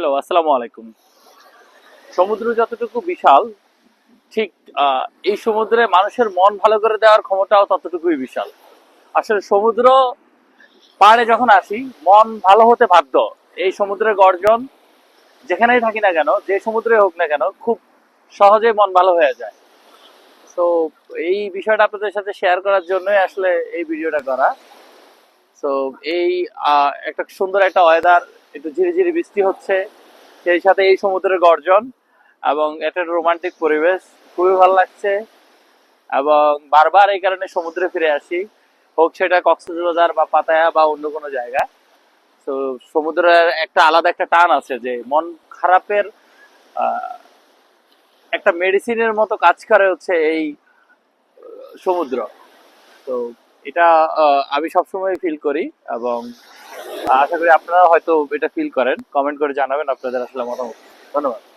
Hello আসসালামু আলাইকুম। সমুদ্র যতটুকু বিশাল, ঠিক এই সমুদ্রে মানুষের মন ভালো করে দেওয়ার ক্ষমতাও ততটুকুই বিশাল। আসলে সমুদ্র পাড়ে যখন আসি, মন ভালো হতে বাধ্য। এই সমুদ্রের গর্জন যেখানেই থাকি না কেন, যে সমুদ্রে হোক না কেন, খুব সহজে মন ভালো হয়ে যায়। তো এই বিষয়টা আপনাদের সাথে শেয়ার করার জন্যই আসলে এই ভিডিওটা করা। তো এই একটা সুন্দর একটা ওয়েদার একটু ঝিরি ঝিরি বৃষ্টি হচ্ছে, সেই সাথে এই সমুদ্রের গর্জন এবং একটা রোমান্টিক পরিবেশ খুবই ভালো লাগছে এবং বারবার এই কারণে সমুদ্রে ফিরে আসি, হোক সেটা কক্সবাজার বা পাতায়া বা অন্য কোনো জায়গা। তো সমুদ্রের একটা আলাদা একটা টান আছে যে মন খারাপের একটা মেডিসিনের মতো কাজ করে হচ্ছে এই, সমুদ্র। তো এটা আমি সবসময় ফিল করি এবং আশা করি আপনারা হয়তো এটা ফিল করেন। কমেন্ট করে জানাবেন আপনাদের আসলে মতামত। ধন্যবাদ।